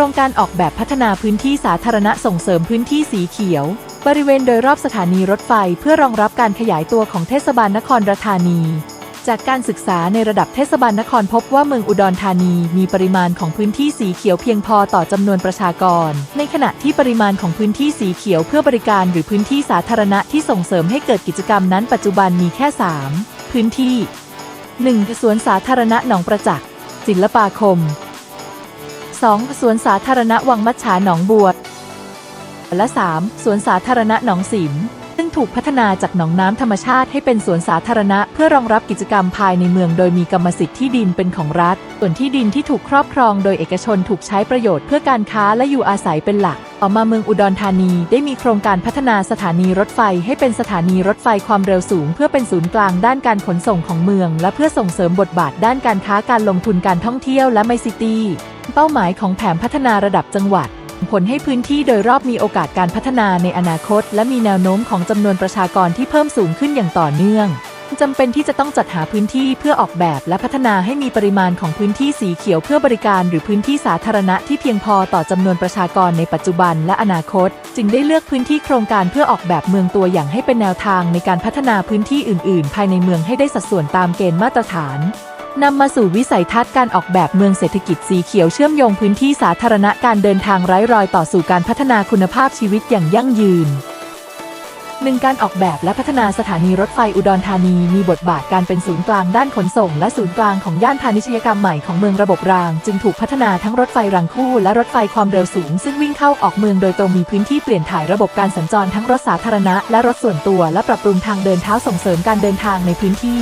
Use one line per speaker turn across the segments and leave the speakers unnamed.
ครงการออกแบบพัฒนาพื้นที่สาธารณะส่งเสริมพื้นที่สีเขียว บริเวณโดยรอบสถานีรถไฟเพื่อรองรับการขยายตัวของเทศบาลนครราธานี จากการศึกษาในระดับเทศบาลนครพบว่าเมืองอุดรธานีมีปริมาณของพื้นที่สีเขียวเพียงพอต่อจำนวนประชากร ในขณะที่ปริมาณของพื้นที่สีเขียวเพื่อบริการหรือพื้นที่สาธารณะที่ส่งเสริมให้เกิดกิจกรรมนั้นปัจจุบันมีแค่ 3 พื้นที่ 1. สวนสาธารณะหนองประจักษ์ศิลปาคม 2. สวนสาธารณะวังมัชฉาหนองบัว และ 3. สวนสาธารณะหนองสิม ซึ่งถูกพัฒนาจากหนองน้ำธรรมชาติให้เป็นสวนสาธารณะเพื่อรองรับกิจกรรมภายในเมือง โดยมีกรรมสิทธิ์ที่ดินเป็นของรัฐ ส่วนที่ดินที่ถูกครอบครองโดยเอกชนถูกใช้ประโยชน์เพื่อการค้าและอยู่อาศัยเป็นหลักต่อมาเมืองอุดรธานีได้มีโครงการพัฒนาสถานีรถไฟให้เป็นสถานีรถไฟความเร็วสูง เพื่อเป็นศูนย์กลางด้านการขนส่งของเมือง และเพื่อส่งเสริมบทบาทด้านการค้าการลงทุนการท่องเที่ยวและไมซิตี้ เป้าหมายของแผนพัฒนาระดับจังหวัด ผลให้พื้นที่โดยรอบมีโอกาสการพัฒนาในอนาคต และมีแนวโน้มของจำนวนประชากรที่เพิ่มสูงขึ้นอย่างต่อเนื่องจำเป็นที่จะต้องจัดหาพื้นที่เพื่อออกแบบและพัฒนาให้มีปริมาณของพื้นที่สีเขียวเพื่อบริการ หรือพื้นที่สาธารณะที่เพียงพอต่อจำนวนประชากรในปัจจุบันและอนาคต จึงได้เลือกพื้นที่โครงการเพื่อออกแบบเมืองตัวอย่างให้เป็นแนวทางในการพัฒนาพื้นที่อื่น ๆ ภายในเมืองให้ได้สัดส่วนตามเกณฑ์มาตรฐาน นำมาสู่วิสัยทัศน์การออกแบบเมืองเศรษฐกิจสีเขียวเชื่อมโยงพื้นที่สาธารณะการเดินทางไร้รอยต่อสู่การพัฒนาคุณภาพชีวิตอย่างยั่งยืนหนึ่งการออกแบบและพัฒนาสถานีรถไฟอุดรธานีมีบทบาทการเป็นศูนย์กลางด้านขนส่ง และศูนย์กลางของย่านพาณิชยกรรมใหม่ของเมืองระบบราง จึงถูกพัฒนาทั้งรถไฟรางคู่ และรถไฟความเร็วสูง ซึ่งวิ่งเข้าออกเมืองโดยตรงมีพื้นที่เปลี่ยนถ่ายระบบการสัญจรทั้งรถสาธารณะ และรถส่วนตัว และปรับปรุงทางเดินเท้าส่งเสริมการเดินทางในพื้นที่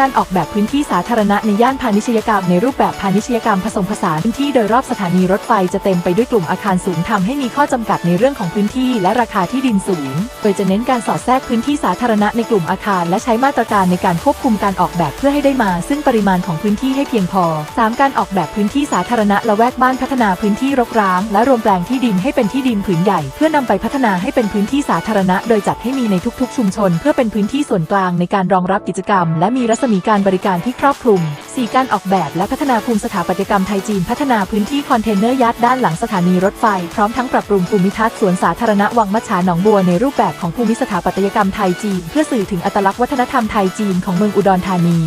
การออกแบบพื้นที่สาธารณะในย่านพาณิชยกรรมในรูปแบบพาณิชยกรรมผสมผสานพื้นที่โดยรอบสถานีรถไฟจะเต็มไปด้วยกลุ่มอาคารสูงทำให้มีข้อจำกัดในเรื่องของพื้นที่และราคาที่ดินสูง โดยจะเน้นการสอดแทรกพื้นที่สาธารณะในกลุ่มอาคาร และใช้มาตรการในการควบคุมการออกแบบเพื่อให้ได้มา ซึ่งปริมาณของพื้นที่ให้เพียงพอ 3. การออกแบบพื้นที่สาธารณะละแวกบ้านพัฒนาพื้นที่รกร้าง และรวมแปลงที่ดินให้เป็นที่ดินผืนใหญ่ เพื่อนำไปพัฒนาให้เป็นพื้นที่สาธารณะ โดยจัดให้มีในทุกๆ ชุมชน เพื่อเป็นพื้นที่ส่วนกลางในการรองรับกิจกรรม และมีรัศมีการบริการที่ครอบคลุม 4. การออกแบบและพัฒนาภูมิสถาปัตยกรรมไทยจีน พัฒนาพื้นที่คอนเทนเนอร์ยัดด้านหลังสถานีรถไฟ พร้อมทั้งปรับปรุงภูมิทัศน์สวนสาธารณะวังมัชฉาหนองบัวในรูปแบบของภูมิสถาปัตยกรรมไทยจีน เพื่อสื่อถึงอัตลักษณ์วัฒนธรรมไทยจีนของเมืองอุดรธานี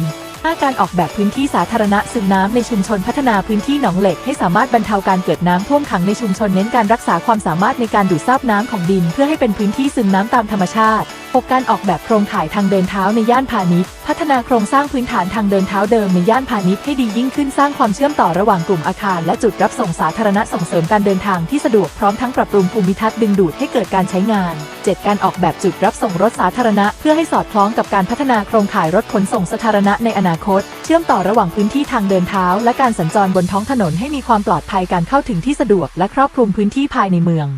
5. การออกแบบพื้นที่สาธารณะซึมน้ำในชุมชนพัฒนาพื้นที่หนองเหล็ก ให้สามารถบรรเทาการเกิดน้ำท่วมขังในชุมชนเน้นการรักษาความสามารถในการดูดซับน้ำของดิน เพื่อให้เป็นพื้นที่ซึมน้ำตามธรรมชาติ 6. การออกแบบโครงข่ายทางเดินเท้าในย่านพาณิชย์พัฒนาโครงสร้างพื้นฐานทางเดินเท้าเดิมในย่านพาณิชย์ให้ดียิ่งขึ้นสร้างความเชื่อมต่อระหว่างกลุ่มอาคารและจุดรับส่งสาธารณะส่งเสริมการเดินทางที่สะดวกพร้อมทั้งปรับปรุงภูมิทัศน์ดึงดูดให้เกิดการใช้งาน 7. การออกแบบจุดรับส่งรถสาธารณะ เพื่อให้สอดคล้องกับการพัฒนาโครงข่ายรถขนส่งสาธารณะในอนาคต เชื่อมต่อระหว่างพื้นที่ทางเดินเท้า และการสัญจรบนท้องถนนให้มีความปลอดภัยการเข้าถึงที่สะดวกและครอบคลุมพื้นที่ภายในเมือง